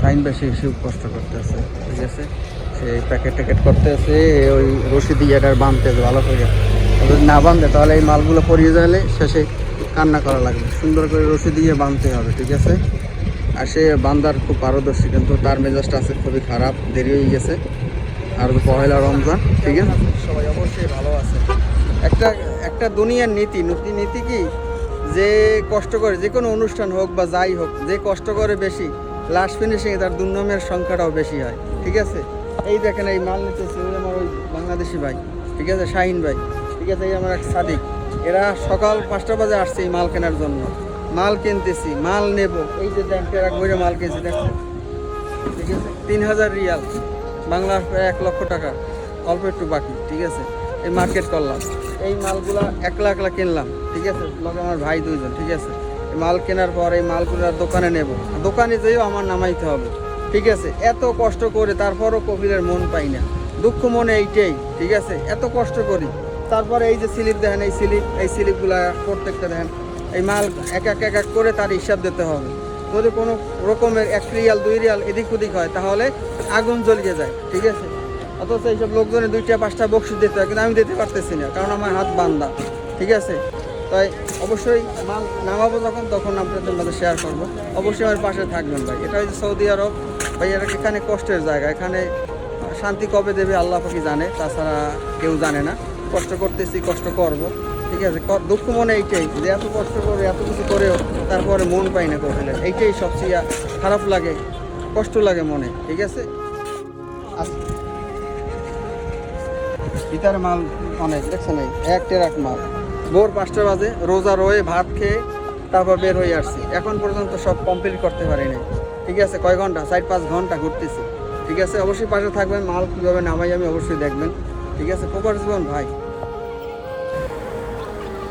Sign বেশি বেশি কষ্ট করতে আছে ঠিক আছে? সে প্যাকেট ট্যাকেট করতে আছে ওই রশি দিয়ে এটা বাঁধতে আছে ভালো করে। যদি না বাঁধে তাহলে এই মালগুলো পরিয়ে যাবে শেষে কান্না করা লাগবে। সুন্দর করে রশি দিয়ে বাঁধতে হবে ঠিক আছে? আর সে বান্দার খুব পারদর্শী কিন্তু তার মেজাজটা আছে খুবই খারাপ দেরি হয়ে গেছে। আর পহেলা রমজান ঠিক আছে? সবাই অবশ্যই ভালো আছে। একটা একটা দুনিয়ার নীতি নীতি নীতি কি? যে কষ্ট করে যে কোনো অনুষ্ঠান হোক বা যাই হোক যে কষ্ট করে বেশি লাস্ট ফিনিশিংয়ে তার দুর্নামের সংখ্যাটাও বেশি হয়, ঠিক আছে? এই দেখেন, এই মাল ওই আমার ওই বাংলাদেশি ভাই, ঠিক আছে? শাহিন ভাই, ঠিক আছে? এই আমার এক সাদিক। এরা সকাল পাঁচটা বাজে আসছে এই মাল কেনার জন্য। মাল কিনতেছি, মাল নেব। এই যে ব্যাংকের এক বইরে মাল কিনছি, দেখো। ঠিক আছে? তিন হাজার রিয়াল প্রায় এক লক্ষ টাকা। অল্প একটু বাকি, ঠিক আছে? এই মার্কেট করলাম। এই মালগুলা একলা একলা কিনলাম, ঠিক আছে? লগে আমার ভাই দুইজন, ঠিক আছে? মাল কেনার পর এই মালগুলো দোকানে নেব। দোকানে যেয়েও আমার নামাইতে হবে। ঠিক আছে? এত কষ্ট করে তারপরও কপিলের মন পাই না। দুঃখ মনে এইটাই, ঠিক আছে? এত কষ্ট করি। তারপরে এই যে স্লিপ দেখেন, এই স্লিপ, এই স্লিপগুলা প্রত্যেকটা দেখেন, এই মাল এক এক এক এক করে তার হিসাব দিতে হবে। যদি কোনো রকমের এক রিয়াল, দুই রিয়াল এদিক ওদিক হয়, তাহলে আগুন জ্বলিয়ে যায়, ঠিক আছে? অথচ এইসব লোকজনের দুইটা, পাঁচটা বক্সি দিতে হয়, কিন্তু আমি দিতে পারতেছি না, কারণ আমার হাত বান্ধা ঠিক আছে? তাই অবশ্যই মাল নামাবো যখন, তখন আপনাদের মধ্যে শেয়ার করব। অবশ্যই আমার পাশে থাকবেন ভাই। এটা হচ্ছে সৌদি আরব। ভাই, এটা এখানে কষ্টের জায়গা। এখানে শান্তি কবে দেবে আল্লাহ পাখি জানে, তাছাড়া কেউ জানে না। কষ্ট করতেছি, কষ্ট করব। ঠিক আছে? দুঃখ মনে এইটাই যে এত কষ্ট করে, এত কিছু করেও তারপরে মন পাই না কপিলের এইটাই সবচেয়ে খারাপ লাগে, কষ্ট লাগে মনে। ঠিক আছে? ভিতরে মাল অনেক, দেখছেন এক টেরাক মাল। ভোর পাঁচটা বাজে, রোজা রয়ে ভাত খেয়ে তারপর বের হয়ে আসছি। এখন পর্যন্ত সব কমপ্লিট করতে পারি নাই ঠিক আছে, কয় ঘণ্টা? চার পাঁচ ঘণ্টা ঘুরতেছি। ঠিক আছে, অবশ্যই পাশে থাকবেন, মাল কীভাবে নামাই আমি অবশ্যই দেখবেন। ঠিক আছে, প্রপার জীবন, ভাই।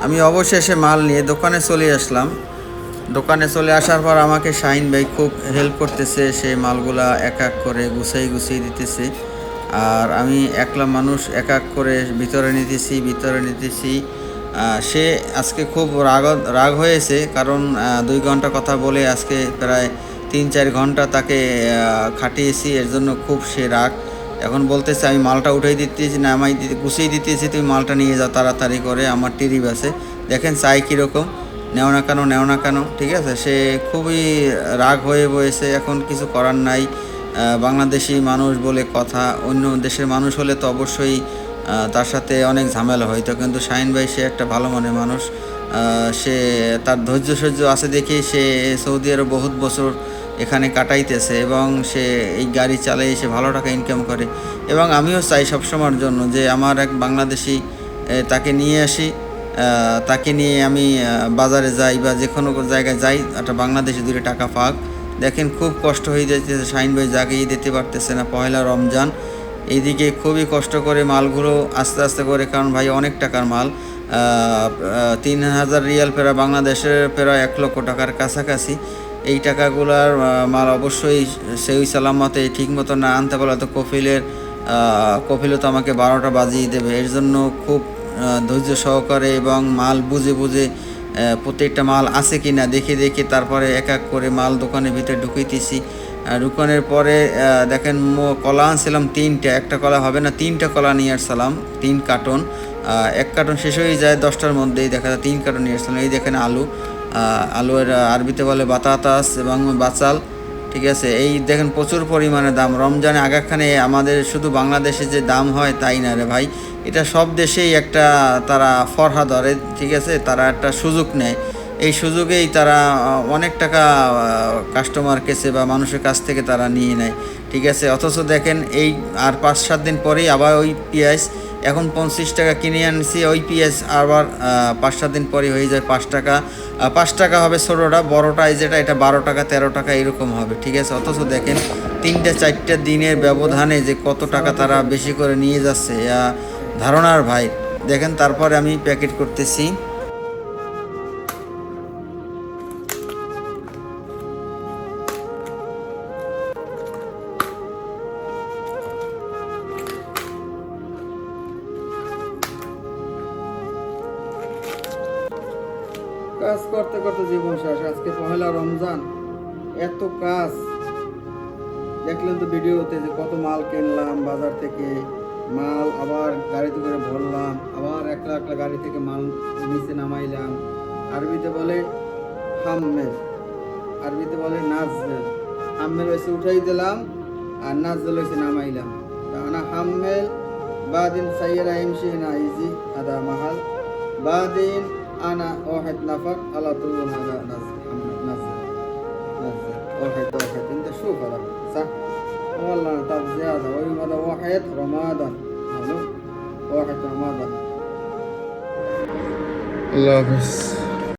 আমি অবশেষে মাল নিয়ে দোকানে চলে আসলাম। দোকানে চলে আসার পর আমাকে শাহিন ভাই খুব হেল্প করতেছে, সে মালগুলা এক এক করে গুছাই গুছিয়ে দিতেছে। আর আমি একলা মানুষ এক এক করে ভিতরে নিতেছি ভিতরে নিতেছি। সে আজকে খুব রাগ রাগ হয়েছে, কারণ দুই ঘণ্টা কথা বলে আজকে প্রায় তিন চার ঘণ্টা তাকে খাটিয়েছি, এর জন্য খুব সে রাগ। এখন বলতেছে, আমি মালটা উঠাই দিতেছি না আমি দিতে- গুছিয়ে দিতেছি, তুমি মালটা নিয়ে যাও তাড়াতাড়ি করে, আমার টিরিব আছে। দেখেন, চাই কীরকম, নেও না কেন, নেও না কেন, ঠিক আছে? সে খুবই রাগ হয়ে বয়েছে, এখন কিছু করার নাই। বাংলাদেশি মানুষ বলে কথা, অন্য দেশের মানুষ হলে তো অবশ্যই তার সাথে অনেক ঝামেলা হইতো কিন্তু শাহিন ভাই সে একটা ভালো মনের মানুষ। সে তার ধৈর্য সহ্য আছে দেখেই সে সৌদি আরব বহুত বছর এখানে কাটাইতেছে এবং সে এই গাড়ি চালিয়ে সে ভালো টাকা ইনকাম করে। এবং আমিও চাই সবসময়ের জন্য যে আমার এক বাংলাদেশি তাকে নিয়ে আসি। তাকে নিয়ে আমি বাজারে যাই বা যে কোনো জায়গায় যাই, একটা বাংলাদেশি দূরে টাকা পাক। দেখেন খুব কষ্ট হয়ে যাচ্ছে শাহিন ভাই জাগিয়ে দিতে পারতেছে না। পয়লা রমজান এইদিকে খুবই কষ্ট করে মালগুলো আস্তে আস্তে করে, কারণ ভাই অনেক টাকার মাল। তিন হাজার রিয়াল প্রায় বাংলাদেশের প্রায় এক লক্ষ টাকার কাছাকাছি। এই টাকাগুলার মাল অবশ্যই সেই সালামতে ঠিক মতো না আনতে পারলে তো কফিলের কফিলও তো আমাকে বারোটা বাজিয়ে দেবে। এর জন্য খুব ধৈর্য সহকারে এবং মাল বুঝে বুঝে প্রত্যেকটা মাল আছে কি না দেখে দেখে তারপরে এক এক করে মাল দোকানের ভিতরে ঢুকাইতেছি আর ঢুকানোর পরে দেখেন কলা আনছিলাম তিনটা, একটা কলা হবে না, তিনটা কলা নিয়ে আসছিলাম, তিন কার্টন। এক কার্টন শেষ হয়ে যায় দশটার মধ্যেই দেখা যায় তিন কার্টন নিয়ে আসছিলাম। এই দেখেন আলু আলুর আরবিতে বলে বাতাতাস এবং বাচাল, ঠিক আছে? এই দেখেন প্রচুর পরিমাণে দাম। রমজানে আগাখানে আমাদের শুধু বাংলাদেশে যে দাম হয় তাই না রে ভাই? এটা সব দেশেই একটা তারা ফরহা ধরে, ঠিক আছে? তারা একটা সুযোগ নেয়। এই সুযোগেই তারা অনেক টাকা কাস্টমার কেসে বা মানুষের কাছ থেকে তারা নিয়ে নেয়, ঠিক আছে? অথচ দেখেন এই আর পাঁচ, সাত দিন পরেই আবার ওই পেঁয়াজ এখন পঞ্চাশ টাকা কিনে আনছি, ওই পেঁয়াজ আবার পাঁচ, সাত দিন পরে হয়ে যায় পাঁচ টাকা। পাঁচ টাকা হবে ছোটোটা, বড়োটা এই যেটা, এটা বারো টাকা, তেরো টাকা এরকম হবে, ঠিক আছে? অথচ দেখেন তিনটে, চারটে দিনের ব্যবধানে যে কত টাকা তারা বেশি করে নিয়ে যাচ্ছে ধারণার ভাই। দেখেন তারপরে আমি প্যাকেট করতেছি। কাজ করতে করতে জীবন শেষ। আজকে পহেলা রমজান। এত কাজ। দেখলেন তো ভিডিওতে যে কত মাল কিনলাম, বাজার থেকে মাল আবার গাড়িতে করে ভরলাম, আবার একটা একটা গাড়ি থেকে মাল নিচে নামাইলাম। আরবিতে বলে হাম্মের আরবিতে বলে নাজমেল হাম্মেল হয়েছে উঠাই দিলাম আর নাজমেল হয়েছে নামাইলাম। আনা হাম্মেল বাদিন সাইয়েরা ইমশি না, ইজি, আদা মাহাল। বাদিন أنا واحد نفر على طول هذا نزل محمد نزل نزل واحد واحد. أنت شوف هذا صح؟ والله أنا تعب زيادة. ويوم واحد رمضان. واحد رمضان. الله بس.